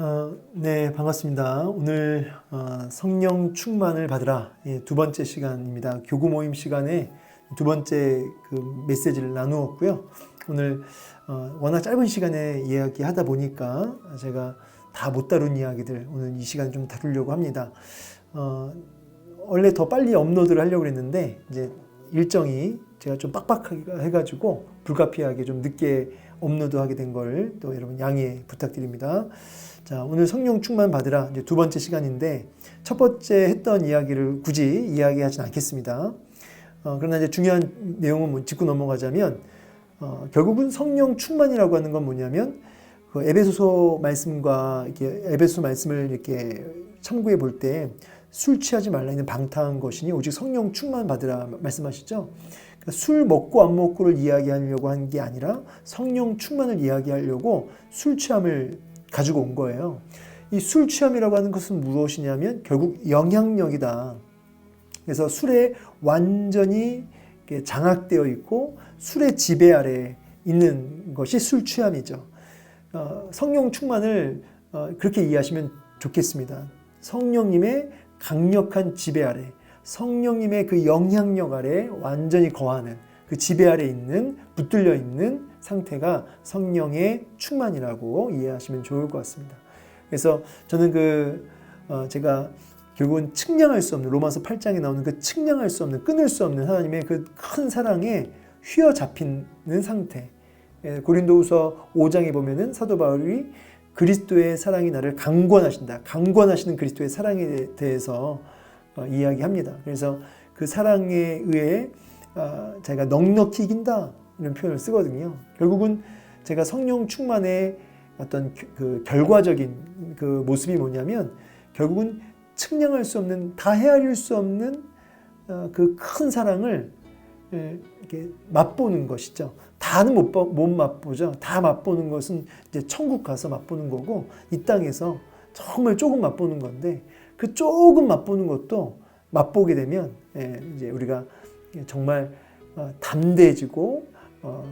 어, 네, 반갑습니다. 오늘 어, 성령 충만을 받으라 예, 두 번째 시간입니다. 교구 모임 시간에 두 번째 그 메시지를 나누었고요. 오늘 어, 워낙 짧은 시간에 이야기하다 보니까 제가 다 못 다룬 이야기들 오늘 이 시간 좀 다루려고 합니다. 어, 원래 더 빨리 업로드를 하려고 했는데 이제 일정이 제가 좀 빡빡하게 해가지고 불가피하게 좀 늦게 업로드하게 된 걸 또 여러분 양해 부탁드립니다. 자, 오늘 성령 충만 받으라 이제 두 번째 시간인데 첫 번째 했던 이야기를 굳이 이야기하진 않겠습니다. 어, 그러나 이제 중요한 내용은 뭐 짚고 넘어가자면 어, 결국은 성령 충만이라고 하는 건 뭐냐면 그 에베소서 말씀과 이렇게 에베소 말씀을 이렇게 참고해 볼 때 술 취하지 말라 있는 방탕한 것이니 오직 성령 충만 받으라 말씀하시죠. 그러니까 술 먹고 안 먹고를 이야기하려고 한 게 아니라 성령 충만을 이야기하려고 술 취함을 가지고 온 거예요. 이 술 취함이라고 하는 것은 무엇이냐면 결국 영향력이다. 그래서 술에 완전히 장악되어 있고 술의 지배 아래 있는 것이 술 취함이죠. 어, 성령 충만을 어, 그렇게 이해하시면 좋겠습니다. 성령님의 강력한 지배 아래, 성령님의 그 영향력 아래 완전히 거하는 그 지배 아래 있는 붙들려 있는 상태가 성령의 충만이라고 이해하시면 좋을 것 같습니다. 그래서 저는 그 어, 제가 결국은 측량할 수 없는 로마서 8장에 나오는 그 측량할 수 없는 끊을 수 없는 하나님의 그 큰 사랑에 휘어잡히는 상태. 예, 고린도후서 5장에 보면은 사도 바울이 그리스도의 사랑이 나를 강권하신다. 강권하시는 그리스도의 사랑에 대해서 어, 이야기합니다. 그래서 그 사랑에 의해 어, 자기가 넉넉히 이긴다 이런 표현을 쓰거든요. 결국은 제가 성령 충만의 어떤 그- 그 결과적인 그 모습이 뭐냐면 결국은 측량할 수 없는 다 헤아릴 수 없는 어, 그큰 사랑을 예, 이렇게 맛보는 것이죠. 다는 못, 봐- 못 맛보죠. 다 맛보는 것은 이제 천국 가서 맛보는 거고 이 땅에서 정말 조금 맛보는 건데 그 조금 맛보는 것도 맛보게 되면 예, 이제 우리가 정말 어, 담대해지고 어,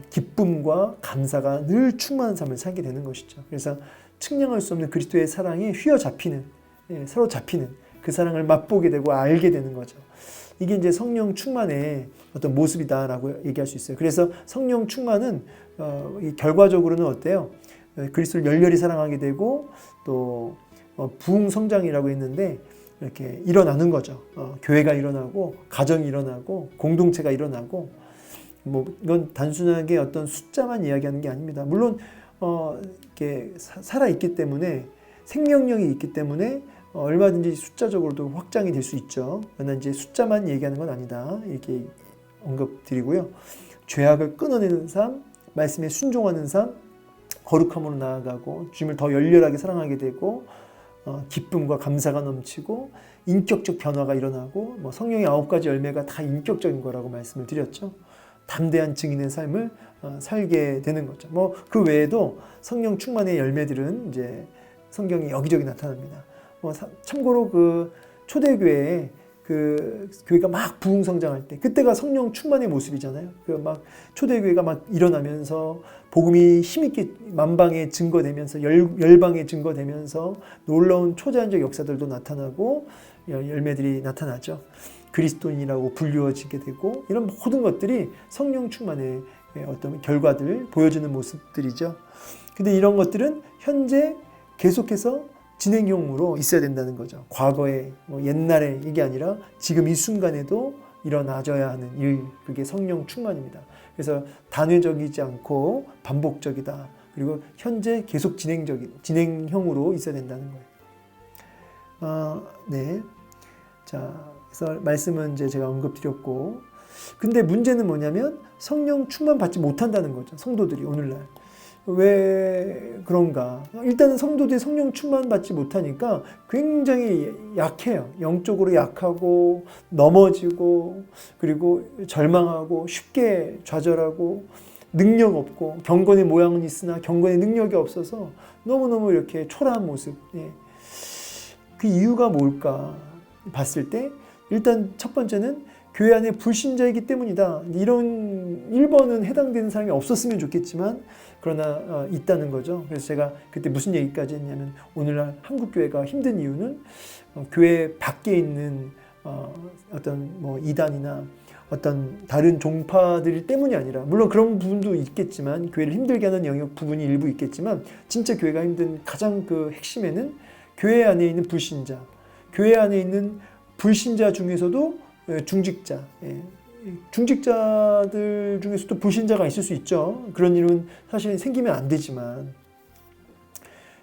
기쁨과 감사가 늘 충만한 삶을 살게 되는 것이죠. 그래서 측량할 수 없는 그리스도의 사랑에 휘어잡히는 예, 서로 잡히는 그 사랑을 맛보게 되고 알게 되는 거죠. 이게 이제 성령 충만의 어떤 모습이다라고 얘기할 수 있어요. 그래서 성령 충만은 어, 이 결과적으로는 어때요? 어, 그리스도를 열렬히 사랑하게 되고 또 어, 부흥 성장이라고 했는데 이렇게 일어나는 거죠. 어, 교회가 일어나고 가정이 일어나고 공동체가 일어나고 뭐 이건 단순하게 어떤 숫자만 이야기하는 게 아닙니다. 물론 어, 이렇게 사- 살아 있기 때문에 생명력이 있기 때문에 어, 얼마든지 숫자적으로도 확장이 될 수 있죠. 그러나 이제 숫자만 얘기하는 건 아니다. 이렇게 언급드리고요. 죄악을 끊어내는 삶, 말씀에 순종하는 삶, 거룩함으로 나아가고 주님을 더 열렬하게 사랑하게 되고 어, 기쁨과 감사가 넘치고 인격적 변화가 일어나고 뭐 성령의 아홉 가지 열매가 다 인격적인 거라고 말씀을 드렸죠. 담대한 증인의 삶을 어, 살게 되는 거죠. 뭐 그 외에도 성령 충만의 열매들은 이제 성경이 여기저기 나타납니다. 뭐 사- 참고로 그 초대교회에 그 교회가 막 부흥 성장할 때 그때가 성령 충만의 모습이잖아요. 그 막 초대교회가 막 일어나면서 복음이 힘있게 만방에 증거되면서 열, 열방에 증거되면서 놀라운 초자연적 역사들도 나타나고 열- 열매들이 나타나죠. 그리스도인이라고 불리워지게 되고 이런 모든 것들이 성령 충만의 어떤 결과들 보여주는 모습들이죠. 근데 이런 것들은 현재 계속해서 진행형으로 있어야 된다는 거죠. 과거에 뭐 옛날에 이게 아니라 지금 이 순간에도 일어나줘야 하는 일 그게 성령 충만입니다. 그래서 단회적이지 않고 반복적이다. 그리고 현재 계속 진행적인 진행형으로 있어야 된다는 거예요. 아, 네. 자, 그래서 말씀은 이제 제가 언급드렸고, 근데 문제는 뭐냐면 성령 충만 받지 못한다는 거죠. 성도들이 오늘날. 왜 그런가? 일단은 성도들이 성령 충만 받지 못하니까 굉장히 약해요. 영적으로 약하고 넘어지고 그리고 절망하고 쉽게 좌절하고 능력 없고 경건의 모양은 있으나 경건의 능력이 없어서 너무너무 이렇게 초라한 모습. 예. 그 이유가 뭘까 봤을 때 일단 첫 번째는 교회 안에 불신자이기 때문이다. 이런 1번은 해당되는 사람이 없었으면 좋겠지만 그러나 어, 있다는 거죠. 그래서 제가 그때 무슨 얘기까지 했냐면 오늘날 한국 교회가 힘든 이유는 어, 교회 밖에 있는 어, 어떤 뭐 이단이나 어떤 다른 종파들 때문이 아니라 물론 그런 부분도 있겠지만 교회를 힘들게 하는 영역 부분이 일부 있겠지만 진짜 교회가 힘든 가장 그 핵심에는 교회 안에 있는 불신자, 교회 안에 있는 불신자 중에서도 예, 중직자, 예, 중직자들 중에서도 불신자가 있을 수 있죠. 그런 일은 사실 생기면 안 되지만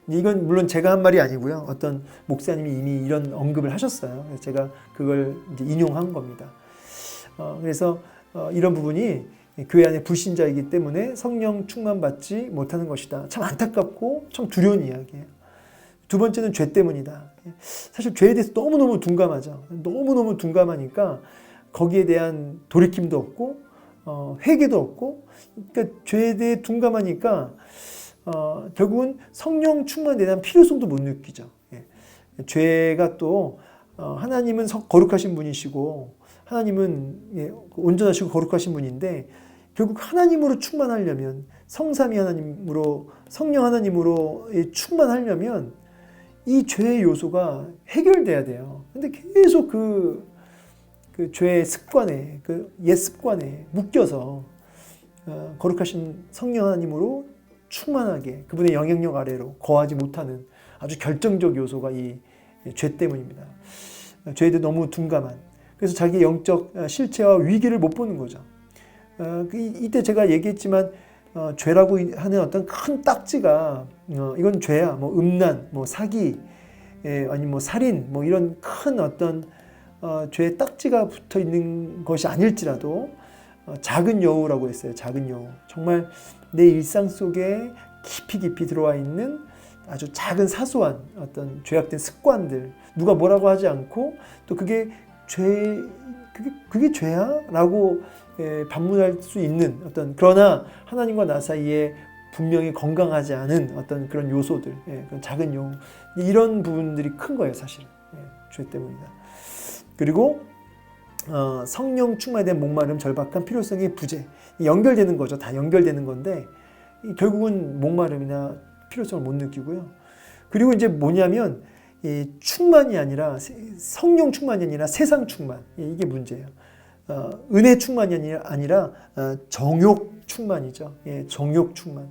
이건 물론 제가 한 말이 아니고요. 어떤 목사님이 이미 이런 언급을 하셨어요. 제가 그걸 인용한 겁니다. 어, 그래서 어, 이런 부분이 교회 안에 불신자이기 때문에 성령 충만 받지 못하는 것이다. 참 안타깝고 참 두려운 이야기예요. 두 번째는 죄 때문이다. 사실 죄에 대해서 너무너무 둔감하죠. 너무너무 둔감하니까 거기에 대한 돌이킴도 없고 어, 회개도 없고 그러니까 죄에 대해 둔감하니까 어, 결국은 성령 충만에 대한 필요성도 못 느끼죠. 예. 죄가 또 어, 하나님은 성- 거룩하신 분이시고 하나님은 예, 온전하시고 거룩하신 분인데 결국 하나님으로 충만하려면 성삼위 하나님으로 성령 하나님으로 예, 충만하려면 이 죄의 요소가 해결돼야 돼요. 근데 계속 그, 그 죄의 습관에 그 옛 습관에 묶여서 어, 거룩하신 성령 하나님으로 충만하게 그분의 영향력 아래로 거하지 못하는 아주 결정적 요소가 이 죄 때문입니다. 죄에 대해 너무 둔감한 그래서 자기 영적 어, 실체와 위기를 못 보는 거죠. 어, 그 이- 이때 제가 얘기했지만 어, 죄라고 하는 어떤 큰 딱지가 어, 이건 죄야. 뭐 음란, 뭐 사기, 예, 아니 뭐 살인, 뭐 이런 큰 어떤 어, 죄의 딱지가 붙어 있는 것이 아닐지라도 어, 작은 여우라고 했어요. 작은 여우. 정말 내 일상 속에 깊이 깊이 들어와 있는 아주 작은 사소한 어떤 죄악된 습관들 누가 뭐라고 하지 않고 또 그게 죄 그게 그게 죄야 라고 예, 반문할 수 있는 어떤 그러나 하나님과 나 사이에 분명히 건강하지 않은 어떤 그런 요소들 예, 그런 작은 용 이런 부분들이 큰 거예요 사실 예, 죄 때문이다. 그리고 어, 성령 충만에 목마름 절박한 필요성의 부재 연결되는 거죠. 다 연결되는 건데 이 결국은 목마름이나 필요성을 못 느끼고요. 그리고 이제 뭐냐면 이 충만이 아니라 세- 성령 충만이 아니라 세상 충만 예, 이게 문제예요. 어, 은혜 충만이 아니라, 아니라 어, 정욕 충만이죠. 예, 정욕 충만.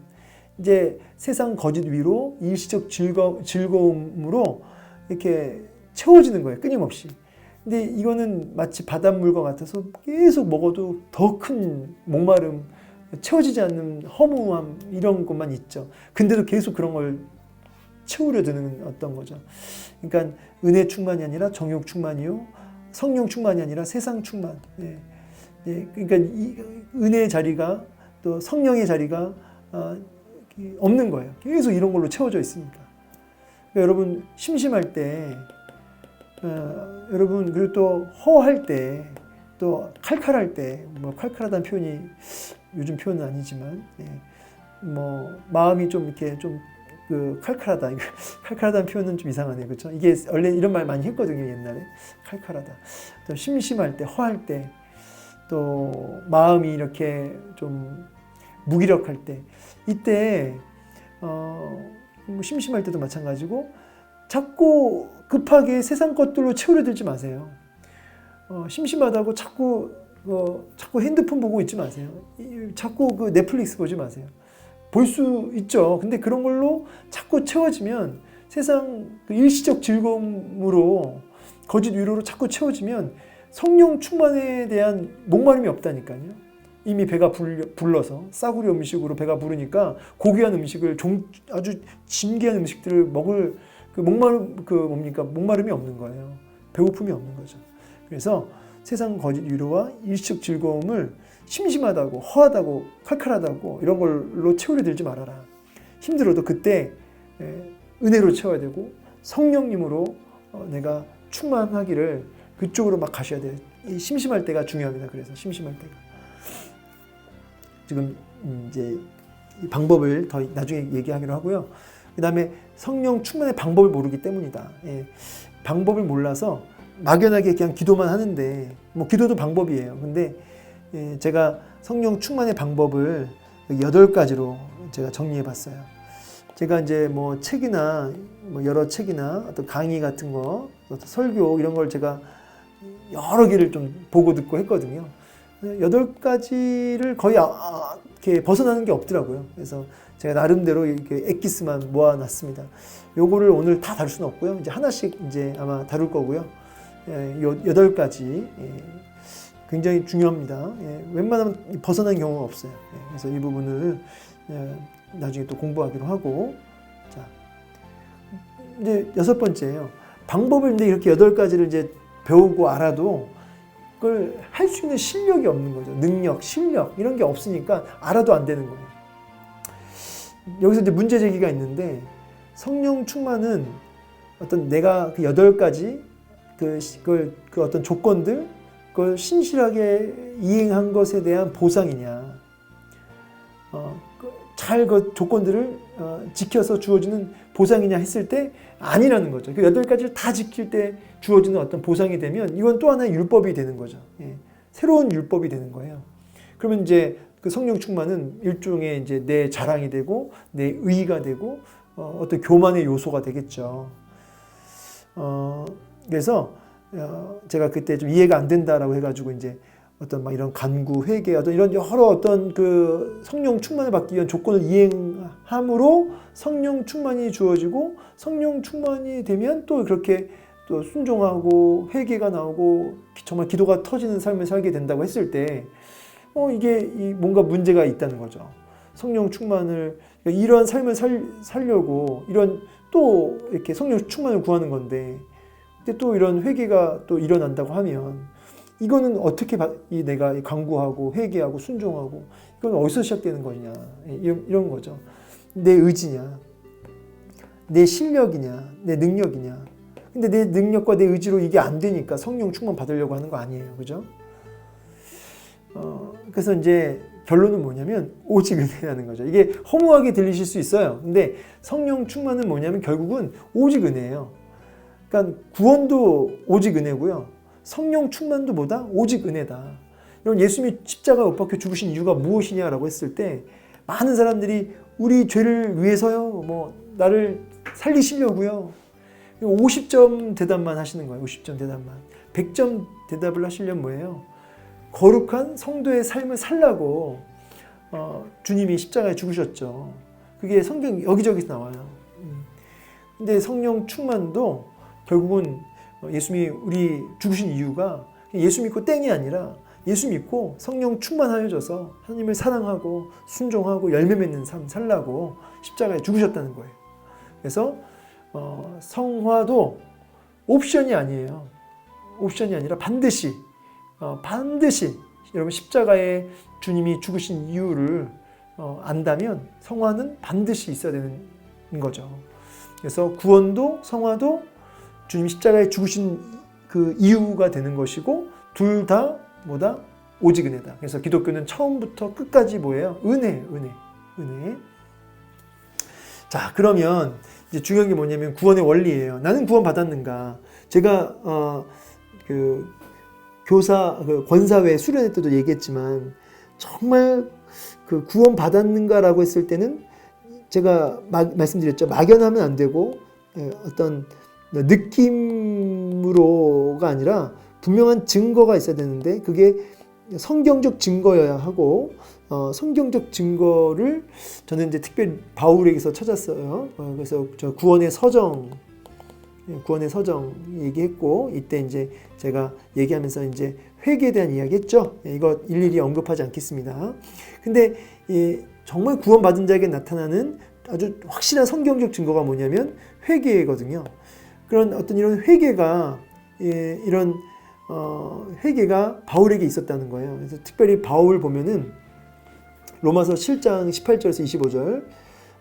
이제 세상 거짓 위로 일시적 즐거, 즐거움으로 이렇게 채워지는 거예요. 끊임없이. 근데 이거는 마치 바닷물과 같아서 계속 먹어도 더 큰 목마름, 채워지지 않는 허무함 이런 것만 있죠. 근데도 계속 그런 걸 채우려 드는 어떤 거죠. 그러니까 은혜 충만이 아니라 정욕 충만이요, 성령 충만이 아니라 세상 충만. 예. 예, 그러니까 이 은혜의 자리가 또 성령의 자리가 아, 이- 없는 거예요. 계속 이런 걸로 채워져 있으니까. 그러니까 여러분 심심할 때, 어, 여러분 그리고 또 허할 때, 또 칼칼할 때, 뭐 칼칼하다는 표현이 요즘 표현은 아니지만, 예. 뭐 마음이 좀 이렇게 좀 그 칼칼하다. 칼칼하다는 표현은 좀 이상하네요. 그렇죠? 이게 원래 이런 말 많이 했거든요, 옛날에. 칼칼하다. 또 심심할 때, 허할 때, 또 마음이 이렇게 좀 무기력할 때, 이때 어, 뭐 심심할 때도 마찬가지고 자꾸 급하게 세상 것들로 채우려 들지 마세요. 어, 심심하다고 자꾸 어, 자꾸 핸드폰 보고 있지 마세요. 이- 자꾸 그 넷플릭스 보지 마세요. 볼 수 있죠. 근데 그런 걸로 자꾸 채워지면 세상 그 일시적 즐거움으로 거짓 위로로 자꾸 채워지면 성령 충만에 대한 목마름이 없다니까요. 이미 배가 불러서 싸구려 음식으로 배가 부르니까 고귀한 음식을 종, 아주 진귀한 음식들을 먹을 그 목마름 그 뭡니까 목마름이 없는 거예요. 배고픔이 없는 거죠. 그래서 세상 거짓 위로와 일시적 즐거움을 심심하다고 허하다고 칼칼하다고 이런 걸로 채우려 들지 말아라. 힘들어도 그때 에, 은혜로 채워야 되고 성령님으로 어, 내가 충만하기를 그쪽으로 막 가셔야 돼요. 이 심심할 때가 중요합니다. 그래서 심심할 때가 지금 음, 이제 이 방법을 더 나중에 얘기하기로 하고요. 그 다음에 성령 충만의 방법을 모르기 때문이다. 예. 방법을 몰라서 막연하게 그냥 기도만 하는데 뭐 기도도 방법이에요. 근데 예, 제가 성령 충만의 방법을 여덟 가지로 제가 정리해 봤어요. 제가 이제 뭐 책이나 뭐 여러 책이나 어떤 강의 같은 거, 설교 이런 걸 제가 여러 개를 좀 보고 듣고 했거든요. 여덟 가지를 거의 아- 아, 이렇게 벗어나는 게 없더라고요. 그래서 제가 나름대로 이렇게 엑기스만 모아놨습니다. 요거를 오늘 다 다룰 수는 없고요. 이제 하나씩 이제 아마 다룰 거고요. 예, 요 여덟 가지 예, 굉장히 중요합니다. 예, 웬만하면 벗어난 경우가 없어요. 예, 그래서 이 부분을 예, 나중에 또 공부하기로 하고 자 이제 여섯 번째예요. 방법을 이제 이렇게 여덟 가지를 이제 배우고 알아도 그걸 할 수 있는 실력이 없는 거죠. 능력, 실력 이런 게 없으니까 알아도 안 되는 거예요. 여기서 이제 문제 제기가 있는데 성령 충만은 어떤 내가 그 여덟 가지 그, 시- 그걸 그 어떤 조건들 그걸 신실하게 이행한 것에 대한 보상이냐 어, 잘그 조건들을 어, 지켜서 주어지는 보상이냐 했을 때 아니라는 거죠. 그 여덟 가지를 다 지킬 때 주어지는 어떤 보상이 되면 이건 또 하나의 율법이 되는 거죠. 예. 새로운 율법이 되는 거예요. 그러면 이제 그 성령 충만은 일종의 이제 내 자랑이 되고 내 의의가 되고 어, 어떤 교만의 요소가 되겠죠. 어, 그래서 어, 제가 그때 좀 이해가 안 된다라고 해가지고 이제 어떤 막 이런 간구, 회개, 어떤 이런 여러 어떤 그 성령 충만을 받기 위한 조건을 이행함으로 성령 충만이 주어지고 성령 충만이 되면 또 그렇게 또 순종하고 회개가 나오고 기- 정말 기도가 터지는 삶을 살게 된다고 했을 때, 어 이게 이 뭔가 문제가 있다는 거죠. 성령 충만을 이런 삶을 살, 살려고 이런 또 이렇게 성령 충만을 구하는 건데, 근데 또 이런 회개가 또 일어난다고 하면 이거는 어떻게 내가 강구하고 회개하고 순종하고 이건 어디서 시작되는 거냐 이런, 이런 거죠. 내 의지냐, 내 실력이냐, 내 능력이냐. 근데 내 능력과 내 의지로 이게 안 되니까 성령 충만 받으려고 하는 거 아니에요, 그죠? 어, 그래서 이제 결론은 뭐냐면 오직 은혜라는 거죠. 이게 허무하게 들리실 수 있어요. 근데 성령 충만은 뭐냐면 결국은 오직 은혜예요. 그러니까 구원도 오직 은혜고요. 성령 충만도 뭐다? 오직 은혜다. 여러분 예수님이 십자가에 못 박혀 죽으신 이유가 무엇이냐라고 했을 때 많은 사람들이 우리 죄를 위해서요. 뭐 나를 살리시려고요. 50점 대답만 하시는 거예요. 50점 대답만. 100점 대답을 하시려면 뭐예요? 거룩한 성도의 삶을 살라고 어, 주님이 십자가에 죽으셨죠. 그게 성경 여기저기서 나와요. 음. 근데 성령 충만도 결국은 어, 예수님이 우리 죽으신 이유가 예수 믿고 땡이 아니라 예수 믿고 성령 충만하여져서 하나님을 사랑하고 순종하고 열매 맺는 삶 살라고 십자가에 죽으셨다는 거예요. 그래서 어, 성화도 옵션이 아니에요. 옵션이 아니라 반드시 어, 반드시 여러분 십자가에 주님이 죽으신 이유를 어, 안다면 성화는 반드시 있어야 되는 거죠. 그래서 구원도 성화도 주님 십자가에 죽으신 그 이유가 되는 것이고 둘 다 뭐다 오직 은혜다. 그래서 기독교는 처음부터 끝까지 뭐예요? 은혜, 은혜, 은혜. 자 그러면 이제 중요한 게 뭐냐면 구원의 원리예요. 나는 구원 받았는가? 제가 어 그 교사 그 권사회 수련회 때도 얘기했지만 정말 그 구원 받았는가라고 했을 때는 제가 마, 말씀드렸죠 막연하면 안 되고 예, 어떤 느낌으로가 아니라 분명한 증거가 있어야 되는데 그게 성경적 증거여야 하고 어, 성경적 증거를 저는 이제 특별히 바울에게서 찾았어요. 어, 그래서 저 구원의 서정 예, 구원의 서정 얘기했고 이때 이제 제가 얘기하면서 이제 회개에 대한 이야기했죠. 예, 이거 일일이 언급하지 않겠습니다. 근데 이 정말 구원받은 자에게 나타나는 아주 확실한 성경적 증거가 뭐냐면 회개거든요. 그런 어떤 이런 회개가 예, 이런 어, 회개가 바울에게 있었다는 거예요. 그래서 특별히 바울 보면은 로마서 7장 18절에서 25절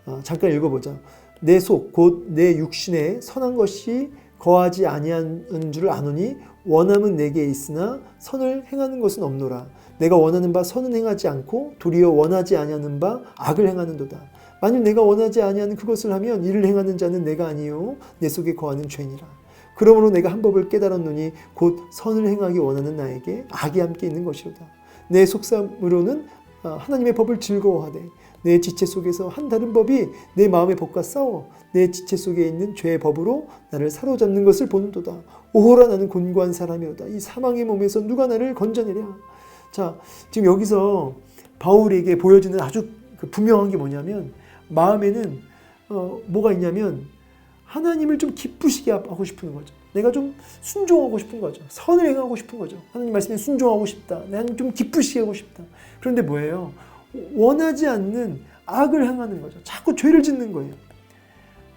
어, 잠깐 읽어보자. 내 속 곧 내 육신에 선한 것이 거하지 아니하는 줄 아노니 원함은 내게 있으나 선을 행하는 것은 없노라. 내가 원하는 바 선은 행하지 않고 도리어 원하지 아니하는 바 악을 행하는도다. 만일 내가 원하지 아니하는 그것을 하면 이를 행하는 자는 내가 아니요 내 속에 거하는 죄니라. 그러므로 내가 한 법을 깨달았노니 곧 선을 행하기 원하는 나에게 악이 함께 있는 것이로다. 내 속삼으로는 어, 하나님의 법을 즐거워하되 내 지체 속에서 한 다른 법이 내 마음의 법과 싸워 내 지체 속에 있는 죄의 법으로 나를 사로잡는 것을 보는도다. 오호라 나는 곤고한 사람이로다. 이 사망의 몸에서 누가 나를 건져내랴. 자, 지금 여기서 바울에게 보여지는 아주 그 분명한 게 뭐냐면 마음에는 어, 뭐가 있냐면 하나님을 좀 기쁘시게 하고 싶은 거죠. 내가 좀 순종하고 싶은 거죠. 선을 행하고 싶은 거죠. 하나님 말씀에 순종하고 싶다. 나는 좀 기쁘시게 하고 싶다. 그런데 뭐예요? 원하지 않는 악을 행하는 거죠. 자꾸 죄를 짓는 거예요.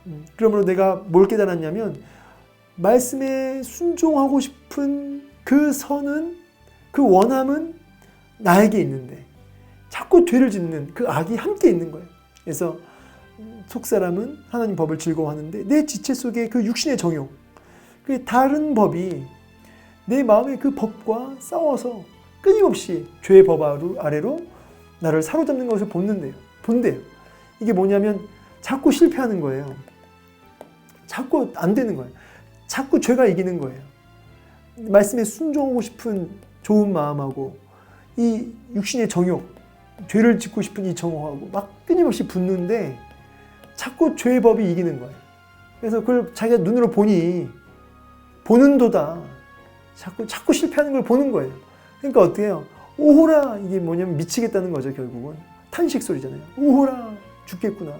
음, 그러므로 내가 뭘 깨달았냐면 말씀에 순종하고 싶은 그 선은 그 원함은 나에게 있는데 자꾸 죄를 짓는 그 악이 함께 있는 거예요. 그래서 속 사람은 하나님 법을 즐거워하는데 내 지체 속에 그 육신의 정욕, 그 다른 법이 내 마음의 그 법과 싸워서 끊임없이 죄의 법 아래로 나를 사로잡는 것을 본는데요. 본대요. 이게 뭐냐면 자꾸 실패하는 거예요. 자꾸 안 되는 거예요. 자꾸 죄가 이기는 거예요. 말씀에 순종하고 싶은 좋은 마음하고 이 육신의 정욕, 죄를 짓고 싶은 이 정욕하고 막 끊임없이 붙는데 자꾸 죄의 법이 이기는 거예요. 그래서 그걸 자기가 눈으로 보니 보는 도다. 자꾸 자꾸 실패하는 걸 보는 거예요. 그러니까 해요? 오호라 이게 뭐냐면 미치겠다는 거죠 결국은 탄식 소리잖아요. 오호라 죽겠구나.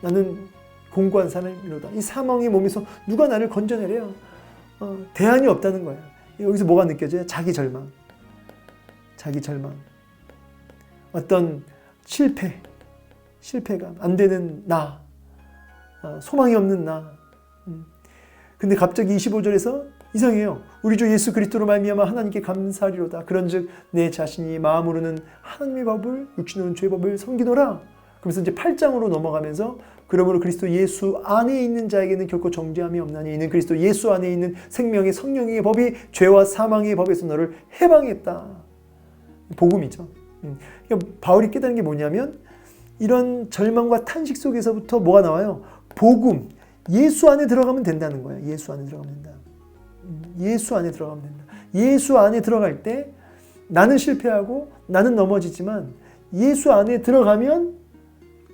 나는 공고한 사람이로다. 이 사망의 몸에서 누가 나를 건져내려? 어, 대안이 없다는 거예요. 여기서 뭐가 느껴져요? 자기 절망. 자기 절망. 어떤 실패, 실패감, 안 되는 나, 어, 소망이 없는 나. 음. 근데 갑자기 25절에서 이상해요. 우리 주 예수 그리스도로 말미암아 하나님께 감사하리로다. 그런즉 내 자신이 마음으로는 하나님의 법을 육신으로는 죄 법을 섬기노라. 그러면서 이제 8장으로 넘어가면서 그러므로 그리스도 예수 안에 있는 자에게는 결코 정죄함이 없나니 이는 그리스도 예수 안에 있는 생명의 성령의 법이 죄와 사망의 법에서 너를 해방했다. 복음이죠. 음. 그러니까 바울이 깨닫는 게 뭐냐면 이런 절망과 탄식 속에서부터 뭐가 나와요? 복음, 예수 안에 들어가면 된다는 거예요. 예수 안에 들어가면 된다. 음, 예수 안에 들어가면 된다. 예수 안에 들어갈 때 나는 실패하고 나는 넘어지지만 예수 안에 들어가면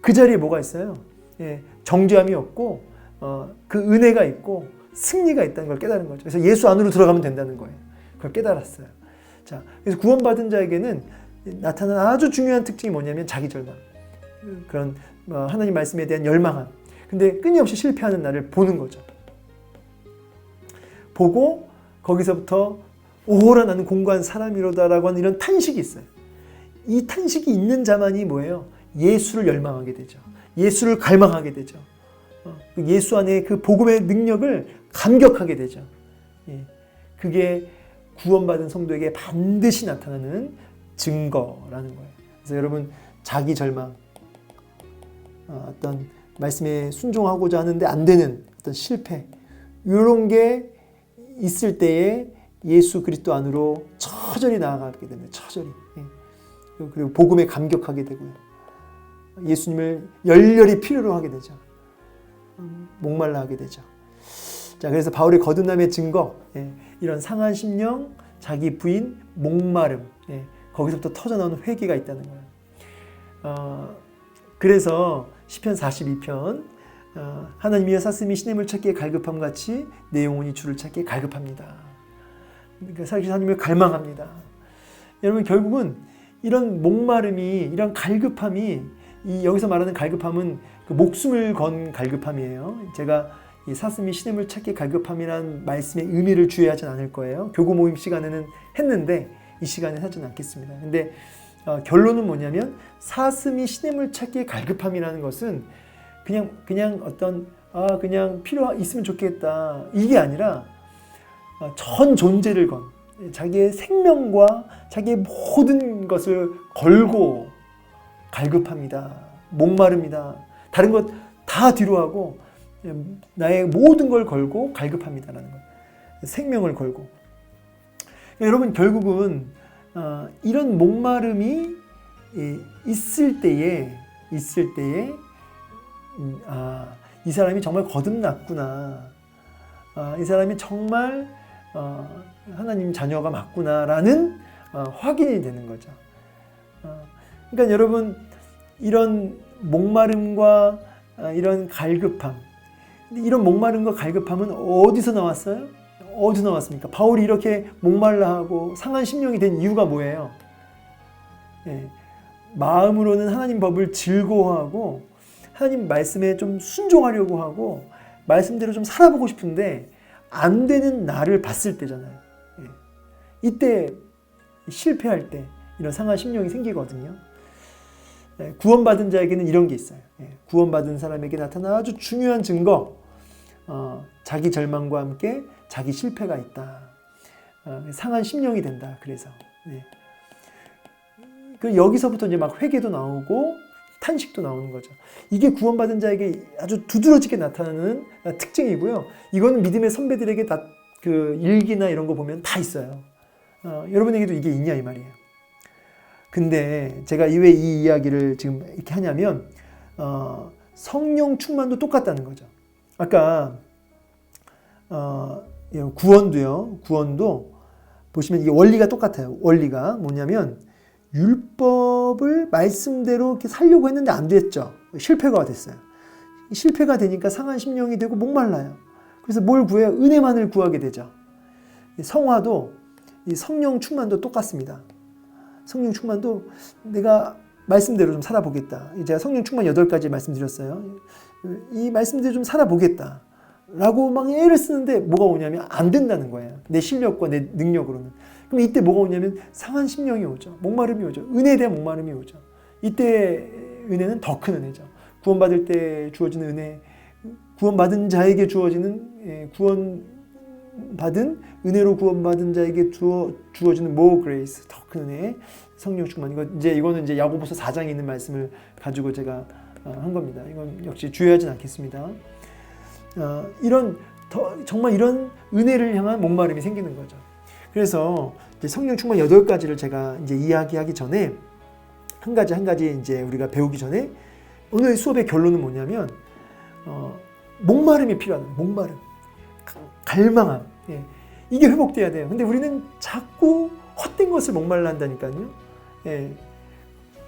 그 자리에 뭐가 있어요? 예, 정죄함이 없고 어, 그 은혜가 있고 승리가 있다는 걸 깨달은 거죠. 그래서 예수 안으로 들어가면 된다는 거예요. 그걸 깨달았어요. 자, 그래서 구원받은 자에게는 나타나는 아주 중요한 특징이 뭐냐면 자기 절망. 그런 어, 하나님 말씀에 대한 열망함. 근데 끊임없이 실패하는 나를 보는 거죠. 보고 거기서부터 오호라 나는 공고한 사람이로다라고 하는 이런 탄식이 있어요. 이 탄식이 있는 자만이 뭐예요? 예수를 열망하게 되죠. 예수를 갈망하게 되죠. 어, 그 예수 안에 그 복음의 능력을 감격하게 되죠. 예, 그게 구원받은 성도에게 반드시 나타나는 증거라는 거예요. 그래서 여러분 자기 절망, 어, 어떤 말씀에 순종하고자 하는데 안 되는 어떤 실패 이런 게 있을 때에 예수 그리스도 안으로 처절히 나아가게 됩니다. 처절히. 예. 그리고 복음에 감격하게 되고요. 예수님을 열렬히 필요로 하게 되죠. 목말라 하게 되죠. 자, 그래서 바울의 거듭남의 증거, 예, 이런 상한 심령, 자기 부인, 목마름, 예, 거기서부터 터져나오는 회개가 있다는 거예요. 어, 그래서 시편 42편 어, 하나님이여 사슴이 시냇물 찾기에 갈급함 같이 내 영혼이 주를 찾기에 갈급합니다. 그러니까 사실 하나님을 갈망합니다. 여러분 결국은 이런 목마름이 이런 갈급함이 이 여기서 말하는 갈급함은 그 목숨을 건 갈급함이에요. 제가 이 사슴이 시냇물 찾기 갈급함이란 말씀의 의미를 주의하진 않을 거예요. 교구 모임 시간에는 했는데 이 시간에 하진 않겠습니다. 근데 어, 결론은 뭐냐면 사슴이 시냇물 찾기에 갈급함이라는 것은 그냥 그냥 어떤 아 그냥 필요 있으면 좋겠다 이게 아니라 어, 전 존재를 건 자기의 생명과 자기의 모든 것을 걸고 갈급합니다. 목마릅니다. 다른 것 다 뒤로 하고 나의 모든 걸 걸고 갈급합니다라는 것. 생명을 걸고. 여러분 결국은 어, 이런 목마름이 예, 있을 때에 있을 때에 음, 아, 이 사람이 정말 거듭났구나. 아, 이 사람이 정말 어, 하나님 자녀가 맞구나라는 어, 확인이 되는 거죠. 어, 그러니까 여러분 이런 목마름과 아, 이런 갈급함, 이런 목마름과 갈급함은 어디서 나왔어요? 어디서 나왔습니까? 바울이 이렇게 목말라 하고 상한 심령이 된 이유가 뭐예요? 예, 마음으로는 하나님 법을 즐거워하고 하나님 말씀에 좀 순종하려고 하고 말씀대로 좀 살아보고 싶은데 안 되는 나를 봤을 때잖아요. 예. 이때 실패할 때 이런 상한 심령이 생기거든요. 예, 구원받은 자에게는 이런 게 있어요. 예, 구원받은 사람에게 나타난 아주 중요한 증거, 어, 자기 절망과 함께 자기 실패가 있다. 어, 상한 심령이 된다. 그래서 예. 그 여기서부터 이제 막 회개도 나오고 탄식도 나오는 거죠. 이게 구원받은 자에게 아주 두드러지게 나타나는 특징이고요. 이거는 믿음의 선배들에게 다 그 일기나 이런 거 보면 다 있어요. 어, 여러분에게도 이게 있냐 이 말이에요. 근데 제가 왜 이 이야기를 지금 이렇게 하냐면 어, 성령 충만도 똑같다는 거죠. 아까 어, 구원도요. 구원도 보시면 이게 원리가 똑같아요. 원리가 뭐냐면 율법을 말씀대로 이렇게 살려고 했는데 안 됐죠. 실패가 됐어요. 실패가 되니까 상한 심령이 되고 목말라요. 그래서 뭘 구해요? 은혜만을 구하게 되죠. 성화도 이 성령 충만도 똑같습니다. 성령 충만도 내가 말씀대로 좀 살아보겠다. 제가 성령 충만 8가지 말씀드렸어요. 이 말씀대로 좀 살아보겠다. 라고 막 애를 쓰는데 뭐가 오냐면 안 된다는 거예요. 내 실력과 내 능력으로는. 그럼 이때 뭐가 오냐면 상한 심령이 오죠. 목마름이 오죠. 은혜에 대한 목마름이 오죠. 이때 은혜는 더 큰 은혜죠. 구원받을 때 주어지는 은혜, 구원받은 자에게 주어지는 예, 구원받은 은혜로 구원받은 자에게 주어 주어지는 more grace 더 큰 은혜, 성령 충만. 이거 이제 이거는 이제 야고보서 4장에 있는 말씀을 가지고 제가 어, 한 겁니다. 이건 역시 주의하진 않겠습니다. 어, 이런 더, 정말 이런 은혜를 향한 목마름이 생기는 거죠. 그래서 성령 충만 여덟 가지를 제가 이제 이야기하기 전에 한 가지 한 가지 이제 우리가 배우기 전에 오늘 수업의 결론은 뭐냐면 어, 목마름이 필요하다. 목마름, 갈망함. 예. 이게 회복돼야 돼요. 근데 우리는 자꾸 헛된 것을 목말라 한다니까요. 예.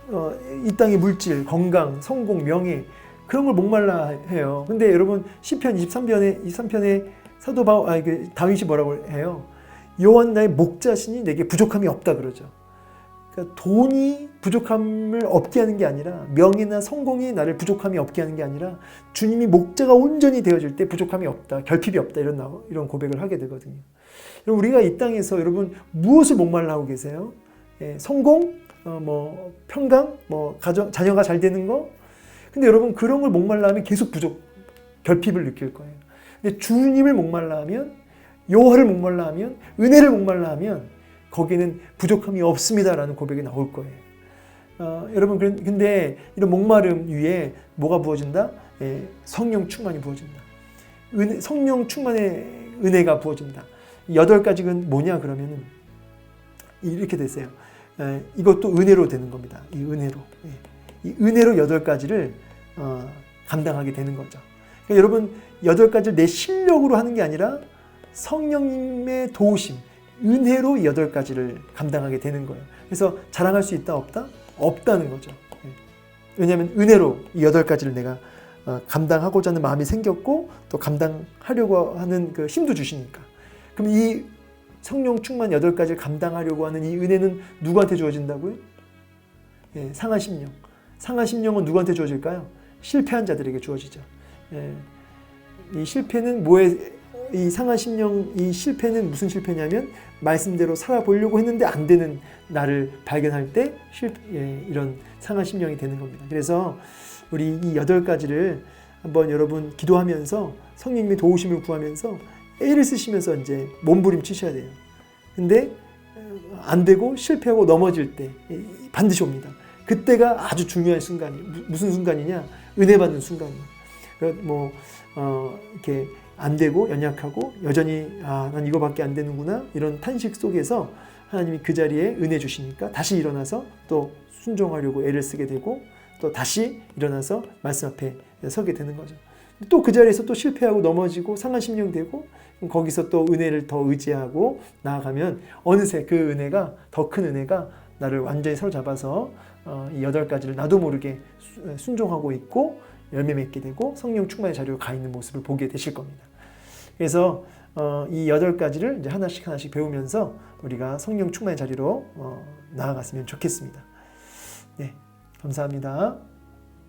어, 이 땅의 물질, 건강, 성공, 명예 그런 걸 목말라 해요. 근데 여러분 시편 23편에 23편에 사도 바울 아그 다윗이 뭐라고 해요? 여호와 나의 목자신이 내게 부족함이 없다 그러죠. 그러니까 돈이 부족함을 없게 하는 게 아니라 명예나 성공이 나를 부족함이 없게 하는 게 아니라 주님이 목자가 온전히 되어질 때 부족함이 없다, 결핍이 없다 이런 나 이런 고백을 하게 되거든요. 여러분 우리가 이 땅에서 여러분 무엇을 목말라 하고 계세요? 예, 성공, 어, 뭐 평강, 뭐 가정 자녀가 잘 되는 거. 근데 여러분 그런 걸 목말라 하면 계속 부족, 결핍을 느낄 거예요. 근데 주님을 목말라 하면 여호와를 목말라 하면 은혜를 목말라 하면 거기는 부족함이 없습니다라는 고백이 나올 거예요. 어, 여러분 근데 이런 목마름 위에 뭐가 부어진다? 예, 성령 충만이 부어진다. 은혜, 성령 충만의 은혜가 부어진다. 여덟 가지는 뭐냐 그러면은 이렇게 됐어요. 예, 이것도 은혜로 되는 겁니다. 이 은혜로. 예, 이 은혜로 여덟 가지를 어, 감당하게 되는 거죠. 그러니까 여러분 여덟 가지를 내 실력으로 하는 게 아니라 성령님의 도우심, 은혜로 여덟 가지를 감당하게 되는 거예요. 그래서 자랑할 수 있다 없다? 없다는 거죠. 예. 왜냐하면 은혜로 이 여덟 가지를 내가 어, 감당하고자 하는 마음이 생겼고 또 감당하려고 하는 그 힘도 주시니까. 그럼 이 성령 충만 여덟 가지를 감당하려고 하는 이 은혜는 누구한테 주어진다고요? 예, 상한 심령. 상한 심령은 누구한테 주어질까요? 실패한 자들에게 주어지죠. 예, 이 실패는 뭐에 이 상한 심령 이 실패는 무슨 실패냐면 말씀대로 살아보려고 했는데 안 되는 나를 발견할 때 실, 예, 이런 상한 심령이 되는 겁니다. 그래서 우리 이 여덟 가지를 한번 여러분 기도하면서 성령님의 도우심을 구하면서 애를 쓰시면서 이제 몸부림 치셔야 돼요. 근데 안 되고 실패하고 넘어질 때 반드시 옵니다. 그때가 아주 중요한 순간이 무슨 순간이냐? 은혜 받는 순간이에요. 뭐 어, 이렇게 안 되고 연약하고 여전히 아, 난 이거밖에 안 되는구나 이런 탄식 속에서 하나님이 그 자리에 은혜 주시니까 다시 일어나서 또 순종하려고 애를 쓰게 되고 또 다시 일어나서 말씀 앞에 서게 되는 거죠. 또 그 자리에서 또 실패하고 넘어지고 상한 심령 되고 거기서 또 은혜를 더 의지하고 나아가면 어느새 그 은혜가 더 큰 은혜가 나를 완전히 사로잡아서 어, 이 여덟 가지를 나도 모르게 수- 순종하고 있고 열매 맺게 되고 성령 충만의 자리로 가 있는 모습을 보게 되실 겁니다. 그래서 어, 이 여덟 가지를 이제 하나씩 하나씩 배우면서 우리가 성령 충만의 자리로 어, 나아갔으면 좋겠습니다. 네, 감사합니다.